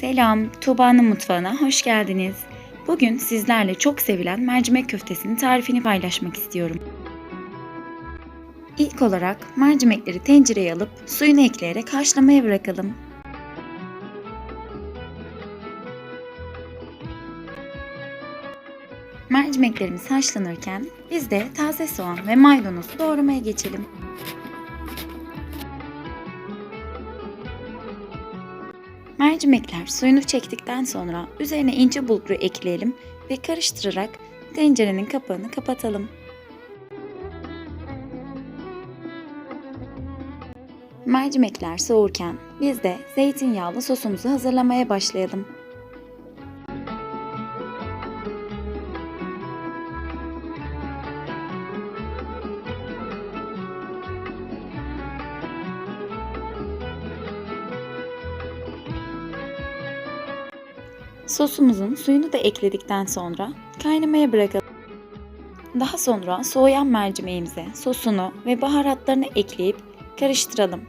Selam, Tuğba'nın mutfağına hoş geldiniz. Bugün sizlerle çok sevilen mercimek köftesinin tarifini paylaşmak istiyorum. İlk olarak mercimekleri tencereye alıp suyunu ekleyerek haşlamaya bırakalım. Mercimeklerimiz haşlanırken biz de taze soğan ve maydanozu doğramaya geçelim. Mercimekler suyunu çektikten sonra üzerine ince bulguru ekleyelim ve karıştırarak tencerenin kapağını kapatalım. Mercimekler soğurken biz de zeytinyağlı sosumuzu hazırlamaya başlayalım. Sosumuzun suyunu da ekledikten sonra kaynamaya bırakalım. Daha sonra soğuyan mercimeğimize sosunu ve baharatlarını ekleyip karıştıralım.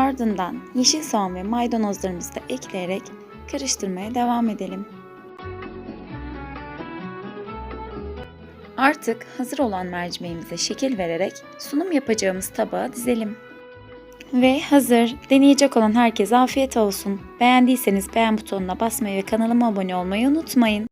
Ardından yeşil soğan ve maydanozlarımızı da ekleyerek karıştırmaya devam edelim. Artık hazır olan mercimeğimize şekil vererek sunum yapacağımız tabağa dizelim. Ve hazır. Deneyecek olan herkese afiyet olsun. Beğendiyseniz beğen butonuna basmayı ve kanalıma abone olmayı unutmayın.